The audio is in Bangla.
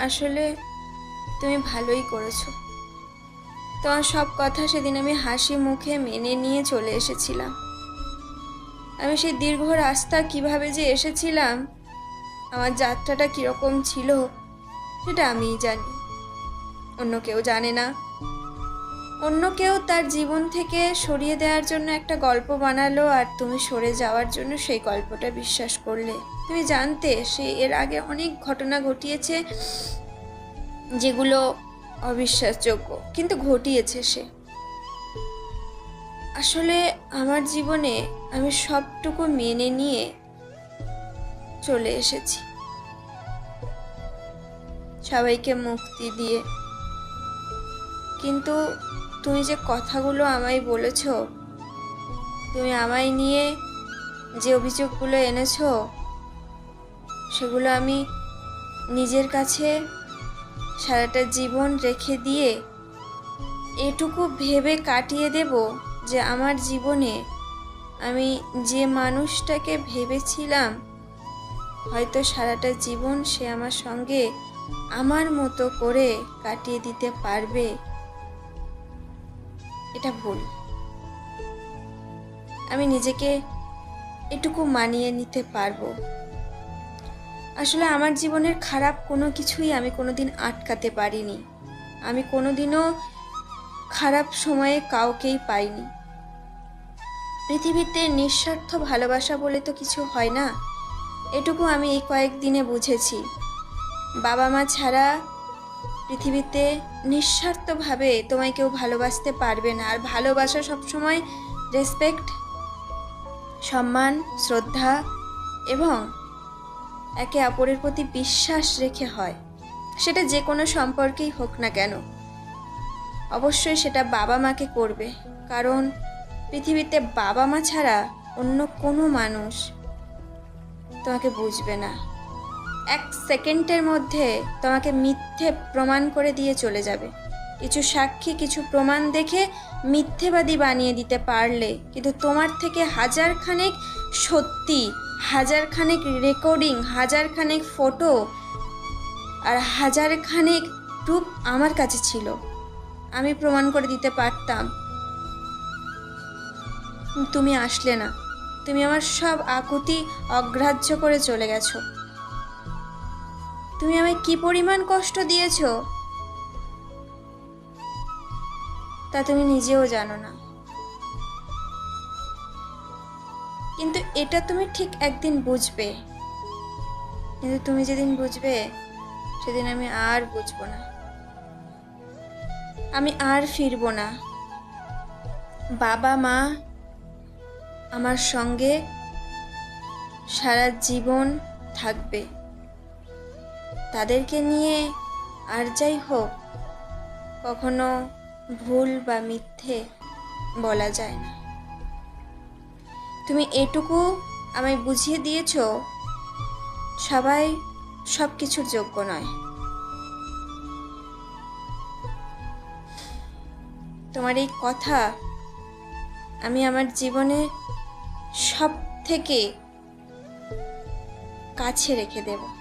আসলে তুমি ভালোই করেছ। তোমার সব কথা সেদিন আমি হাসি মুখে মেনে নিয়ে চলে এসেছিলাম। আমি সেই দীর্ঘ রাস্তা কীভাবে যে এসেছিলাম, আমার যাত্রাটা কীরকম ছিল, সেটা আমিই জানি। অন্য কেউ জানে না। অন্য কেউ তার জীবন থেকে সরিয়ে দেওয়ার জন্য একটা গল্প বানালো আর তুমি সরে যাওয়ার জন্য সেই গল্পটা বিশ্বাস করলে। তুমি জানতে সে এর আগে অনেক ঘটনা ঘটিয়েছে যেগুলো অবিশ্বাসযোগ্য, কিন্তু ঘটিয়েছে সে। আসলে আমার জীবনে আমি সবটুকু মেনে নিয়ে চলে এসেছি। সবাইকে মুক্তি দিয়ে। কিন্তু তুমি যে কথাগুলো আমায় বলেছ, তুমি আমায় নিয়ে যে অভিযোগগুলো এনেছো, সেগুলো আমি নিজের কাছে সারাটা জীবন রেখে দিয়ে এটুকু ভেবে কাটিয়ে দেব যে আমার জীবনে আমি যে মানুষটাকে ভেবেছিলাম, হয়তো সারাটা জীবন সে আমার সঙ্গে আমার মতো করে কাটিয়ে দিতে পারবে। এটা ভুল। আমি নিজেকে এটুকু মানিয়ে নিতে পারব। আসলে আমার জীবনের খারাপ কোনো কিছুই আমি কোনোদিন আটকাতে পারিনি। আমি কোনোদিনও খারাপ সময়ে কাউকেই পাইনি। পৃথিবীতে নিঃস্বার্থ ভালোবাসা বলে তো কিছু হয় না। এটুকু আমি এই কয়েকদিনে বুঝেছি। বাবা মা ছাড়া পৃথিবীতে নিঃস্বার্থভাবে তোমায় কেউ ভালোবাসতে পারবে না। আর ভালোবাসা সবসময় রেসপেক্ট সম্মান, শ্রদ্ধা এবং একে অপরের প্রতি বিশ্বাস রেখে হয়। সেটা যে কোনো সম্পর্কেই হোক না কেন। অবশ্যই সেটা বাবা মাকে করবে। কারণ পৃথিবীতে বাবা মা ছাড়া অন্য কোনো মানুষ তোমাকে বুঝবে না। এক সেকেন্ডের মধ্যে তোমাকে মিথ্যে প্রমাণ করে দিয়ে চলে যাবে। কিছু সাক্ষী, কিছু প্রমাণ দেখে মিথ্যেবাদী বানিয়ে দিতে পারলে, কিন্তু তোমার থেকে হাজার খানেক সত্যি হাজার খানেক রেকর্ডিং হাজার খানেক ফটো আর হাজার খানেক প্রুফ আমার কাছে ছিল। আমি প্রমাণ করে দিতে পারতাম। তুমি আসলে না। তুমি আমার সব আকুতি অগ্রাহ্য করে চলে গেছো। তুমি আমায় কি পরিমাণ কষ্ট দিয়েছ? তা তুমি নিজেও জানো না। কিন্তু এটা তুমি ঠিক একদিন বুঝবে। কিন্তু তুমি যেদিন বুঝবে, সেদিন আমি আর বুঝব না। আমি আর ফিরবো না। বাবা, মা, আমার সঙ্গে সারা জীবন থাকবে। তাদেরকে নিয়ে আর যাই হোক, কখনো ভুল বা মিথ্যে বলা যায় না। তুমি এটুকু আমায় বুঝিয়ে দিয়েছ, সবাই সব কিছুর যোগ্য নয়। তোমার এই কথা আমি আমার জীবনে সব থেকে কাছে রেখে দেবো।